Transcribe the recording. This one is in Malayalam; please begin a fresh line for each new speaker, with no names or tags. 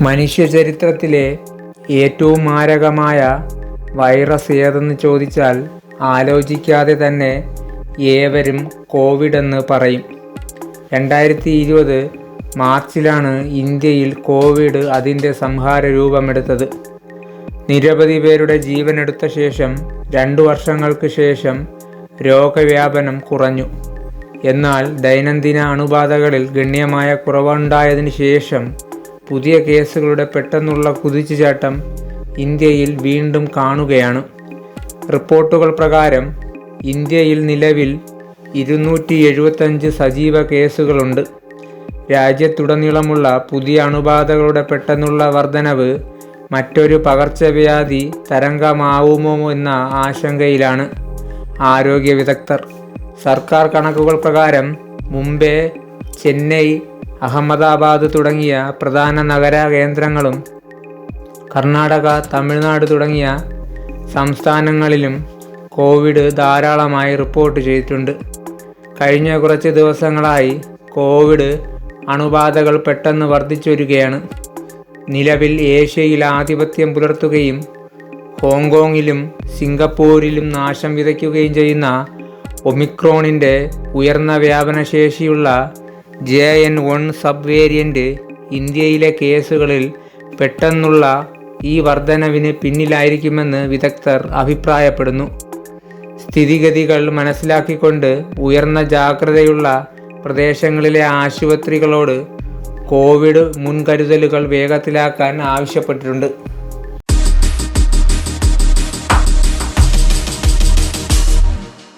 മനുഷ്യചരിത്രത്തിലെ ഏറ്റവും മാരകമായ വൈറസ് ഏതെന്ന് ചോദിച്ചാൽ ആലോചിക്കാതെ തന്നെ ഏവരും കോവിഡ് എന്ന് പറയും. രണ്ടായിരത്തി ഇരുപത് മാർച്ചിലാണ് ഇന്ത്യയിൽ കോവിഡ് അതിന്റെ സംഹാര രൂപമെടുത്തത്. നിരവധി പേരുടെ ജീവനെടുത്ത ശേഷം രണ്ടു വർഷങ്ങൾക്ക് ശേഷം രോഗവ്യാപനം കുറഞ്ഞു. എന്നാൽ ദൈനംദിന അണുബാധകളിൽ ഗണ്യമായ കുറവുണ്ടായതിനു ശേഷം പുതിയ കേസുകളുടെ പെട്ടെന്നുള്ള കുതിച്ചുചാട്ടം ഇന്ത്യയിൽ വീണ്ടും കാണുകയാണ്. റിപ്പോർട്ടുകൾ പ്രകാരം ഇന്ത്യയിൽ നിലവിൽ ഇരുന്നൂറ്റി എഴുപത്തഞ്ച് സജീവ കേസുകളുണ്ട്. രാജ്യത്തുടനീളമുള്ള പുതിയ അണുബാധകളുടെ പെട്ടെന്നുള്ള വർധനവ് മറ്റൊരു പകർച്ചവ്യാധി തരംഗമാവുമോ എന്ന ആശങ്കയിലാണ്. ആരോഗ്യ വിദഗ്ധർ സർക്കാർ കണക്കുകൾ പ്രകാരം മുംബൈ ചെന്നൈ അഹമ്മദാബാദ് തുടങ്ങിയ പ്രധാന നഗര കേന്ദ്രങ്ങളും കർണാടക തമിഴ്നാട് തുടങ്ങിയ സംസ്ഥാനങ്ങളിലും കോവിഡ് ധാരാളമായി റിപ്പോർട്ട് ചെയ്തിട്ടുണ്ട്. കഴിഞ്ഞ കുറച്ച് ദിവസങ്ങളായി കോവിഡ് അണുബാധകൾ പെട്ടെന്ന് വർദ്ധിച്ചുവരികയാണ്. നിലവിൽ ഏഷ്യയിൽ ആധിപത്യം പുലർത്തുകയും ഹോങ്കോങ്ങിലും സിംഗപ്പൂരിലും നാശം വിതയ്ക്കുകയും ചെയ്യുന്ന ഒമിക്രോണിന്റെ ഉയർന്ന വ്യാപനശേഷിയുള്ള J N one sub variant ഇന്ത്യയിലെ കേസുകളിൽ പെട്ടെന്നുള്ള ഈ വർധനവിന് പിന്നിലായിരിക്കുമെന്ന് വിദഗ്ധർ അഭിപ്രായപ്പെടുന്നു. സ്ഥിതിഗതികൾ മനസ്സിലാക്കിക്കൊണ്ട് ഉയർന്ന ജാഗ്രതയുള്ള പ്രദേശങ്ങളിലെ ആശുപത്രികളോട് കോവിഡ് മുൻകരുതലുകൾ വേഗത്തിലാക്കാൻ ആവശ്യപ്പെട്ടിട്ടുണ്ട്.